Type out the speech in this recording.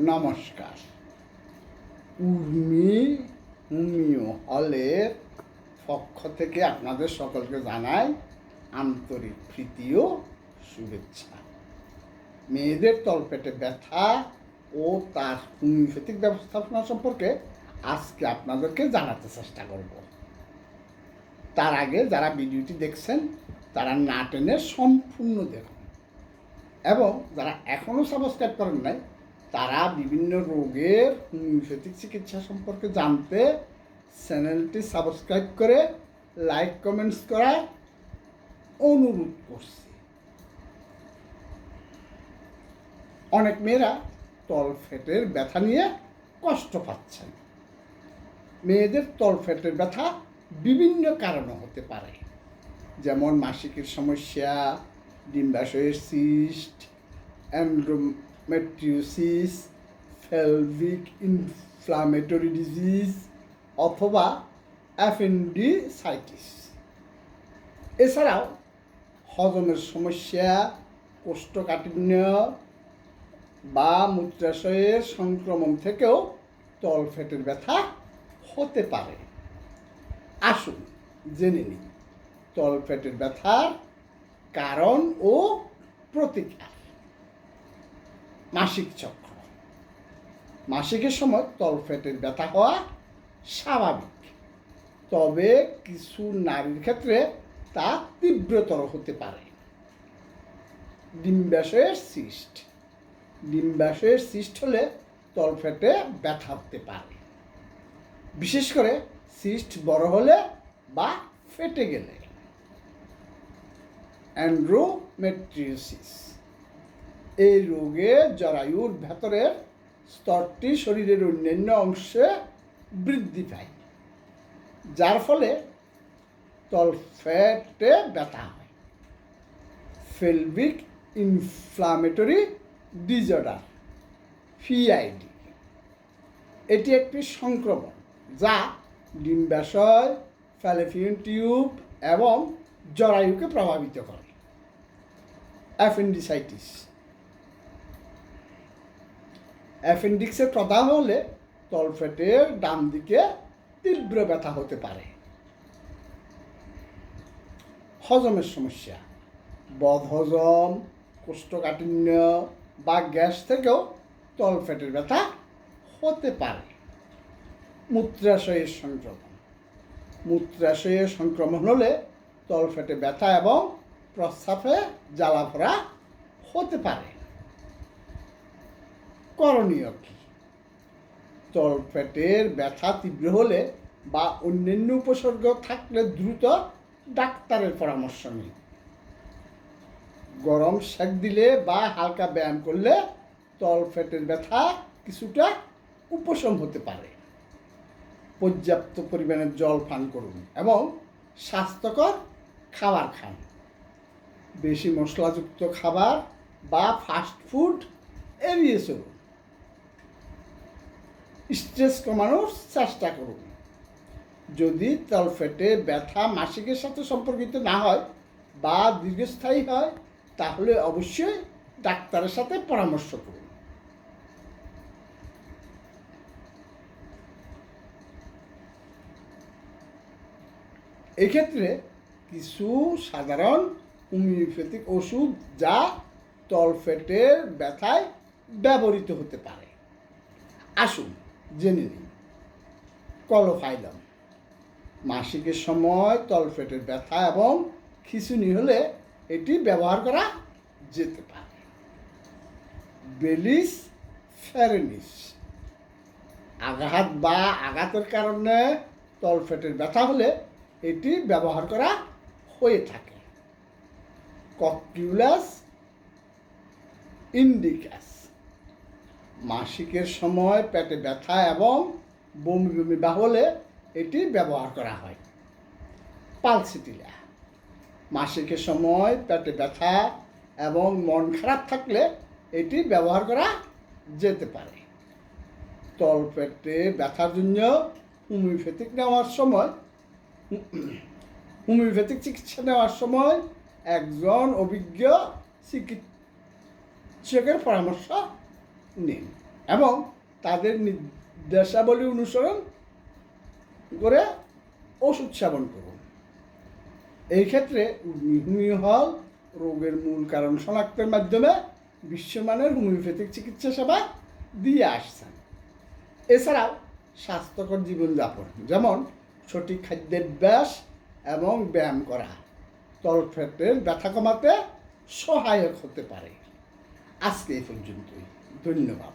নমস্কার। উর্মি হোমিও হলের পক্ষ থেকে আপনাদের সকলকে জানাই আন্তরিক প্রীতি ও শুভেচ্ছা। মেয়েদের তলপেটে ব্যথা ও তার হোমিওপ্যাথিক ব্যবস্থাপনা সম্পর্কে আজকে আপনাদেরকে জানাতে চেষ্টা করব। তার আগে যারা ভিডিওটি দেখছেন, তারা না টেনে সম্পূর্ণ দেখুন। এবং যারা এখনও সাবস্ক্রাইব করেন নাই তারা বিভিন্ন রোগের হোমিওপ্যাথিক চিকিৎসা সম্পর্কে জানতে চ্যানেলটি সাবস্ক্রাইব করে লাইক, কমেন্টস করার অনুরোধ করছি। অনেক মেয়েরা তলফেটের ব্যথা নিয়ে কষ্ট পাচ্ছেন। মেয়েদের তলফেটের ব্যথা বিভিন্ন কারণে হতে পারে। যেমন মাসিকের সমস্যা, ডিম্বাশয়ের cyst endometriosis pelvic inflammatory disease অথবা অ্যাপেন্ডিসাইটিস এছাড়াও হজমের সমস্যা, কোষ্ঠকাঠিন্য বা মূত্রাশয়ের সংক্রমণ থেকেও তলফেটের ব্যথা হতে পারে। আসুন জেনে নিই তলপেটের ব্যথার কারণ ও প্রতিকার। মাসিক চক্র। মাসিকের সময় তলপেটের ব্যথা হওয়া স্বাভাবিক। তবে কিছু নারীর ক্ষেত্রে তা তীব্রতর হতে পারে। ডিম্বাশয়ের সিস্ট। ডিম্বাশয়ের সিস্ট হলে তলপেটে ব্যথা হতে পারে। বিশেষ করে সিস্ট বড় হলে বা ফেটে গেলে। অ্যান্ড্রোমেট্রিওসিস। এই রোগে জরায়ুর ভেতরের স্তরটি শরীরের অন্যান্য অংশে বৃদ্ধি পায়, যার ফলে তলফেটে ব্যথা হয়। ফেলভিক ইনফ্লামেটরি ডিজর্ডার ফিআইডি এটি একটি সংক্রমণ যা ডিম্বাশয়, ফ্যালেফিয়ন টিউব এবং জরায়ুকে প্রভাবিত করে। অ্যাপেন্ডিসাইটিস অ্যাপেন্ডিক্সের প্রদাহ হলে তলফেটের ডান দিকে তীব্র ব্যথা হতে পারে। হজমের সমস্যা। বদহজম, কোষ্ঠকাঠিন্য বা গ্যাস থেকেও তলফেটের ব্যথা হতে পারে। মূত্রাশয়ের সংক্রমণ। মূত্রাশয়ের সংক্রমণ হলে তলফেটে ব্যথা এবং প্রস্রাবে জ্বালা ভরা হতে পারে। করণীয় কি? তলপেটের ব্যথা তীব্র হলে বা অন্যান্য উপসর্গ থাকলে দ্রুত ডাক্তারের পরামর্শ নিন গরম সেক দিলে বা হালকা ব্যায়াম করলে তলপেটের ব্যথা কিছুটা উপশম হতে পারে। পর্যাপ্ত পরিমাণে জল পান করুন এবং স্বাস্থ্যকর খাবার খান। বেশি মশলাযুক্ত খাবার বা ফাস্ট ফুড এড়িয়ে চলুন। স্ট্রেস কমানোর চেষ্টা করুন যদি তলফেটে ব্যথা মাসিকের সাথে সম্পর্কিত না হয় বা দীর্ঘস্থায়ী হয়, তাহলে অবশ্যই ডাক্তারের সাথে পরামর্শ করুন। এক্ষেত্রে কিছু সাধারণ হোমিওপ্যাথিক ওষুধ যা তলফেটের ব্যথায় ব্যবহৃত হতে পারে। আসুন জেনে নিন কলোফাইলম। মাসিকের সময় তলফেটের ব্যথা এবং খিঁচুনি হলে এটি ব্যবহার করা যেতে পারে। বেলিস ফেরেনিস। আঘাত বা আঘাতের কারণে তলফেটের ব্যথা হলে এটি ব্যবহার করা হয়ে থাকে। Cocculus indicus. মাসিকের সময় পেটে ব্যথা এবং বমি বমি বা হলে এটি ব্যবহার করা হয়। পালসিটিলা। মাসিকের সময় পেটে ব্যথা এবং মন খারাপ থাকলে এটি ব্যবহার করা যেতে পারে। তল পেটে ব্যথার জন্য হোমিওপ্যাথিক নেওয়ার সময়, হোমিওপ্যাথিক চিকিৎসা নেওয়ার সময় একজন অভিজ্ঞ চিকিৎসকের পরামর্শ নিন এবং তাদের নির্দেশাবলী অনুসরণ করে ওষুধ সেবন করুন। এই ক্ষেত্রে হোমিও হল রোগের মূল কারণ শনাক্তের মাধ্যমে বিশ্বমানের হোমিওপ্যাথিক চিকিৎসা সেবা দিয়ে আসছেন। এছাড়াও স্বাস্থ্যকর জীবনযাপন, যেমন সঠিক খাদ্যাভ্যাস এবং ব্যায়াম করা তলফেটের ব্যথা কমাতে সহায়ক হতে পারে। আজকে এই পর্যন্তই। 对你的吧。